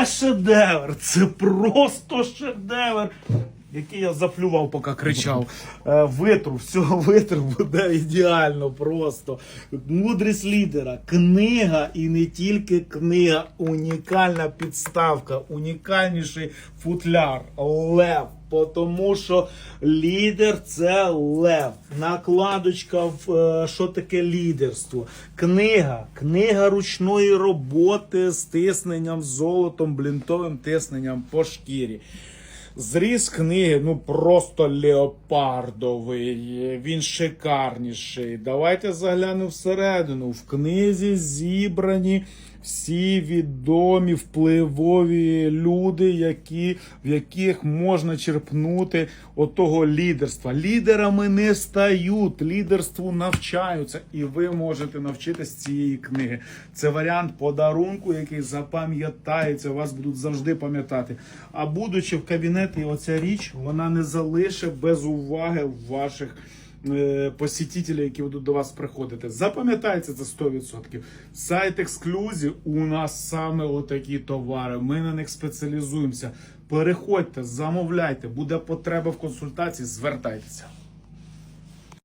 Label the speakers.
Speaker 1: Це шедевр, це просто шедевр. Який я заплював, поки кричав. Е, Витру, всього витру буде ідеально просто. Мудрість лідера. Книга і не тільки книга, унікальна підставка, унікальніший футляр. Лев. Тому що лідер це лев. Накладочка в е, що таке лідерство. Книга, книга ручної роботи з тисненням золотом, блінтовим тисненням по шкірі. Зріз книги, ну просто леопардовий, він шикарніший. Давайте заглянемо всередину. В книзі зібрані всі відомі впливові люди, які, в яких можна черпнути отого лідерства. Лідерами не стають, лідерству навчаються, і ви можете навчитись цієї книги. Це варіант подарунку, який запам'ятається, вас будуть завжди пам'ятати. А будучи в кабінеті, оця річ вона не залишить без уваги ваших е, які будуть до вас приходити. Запам'ятайте це 100%. Сайт ексклюзів у нас саме отакі товари. Ми на них спеціалізуємося. Переходьте, замовляйте, буде потреба в консультації, звертайтеся.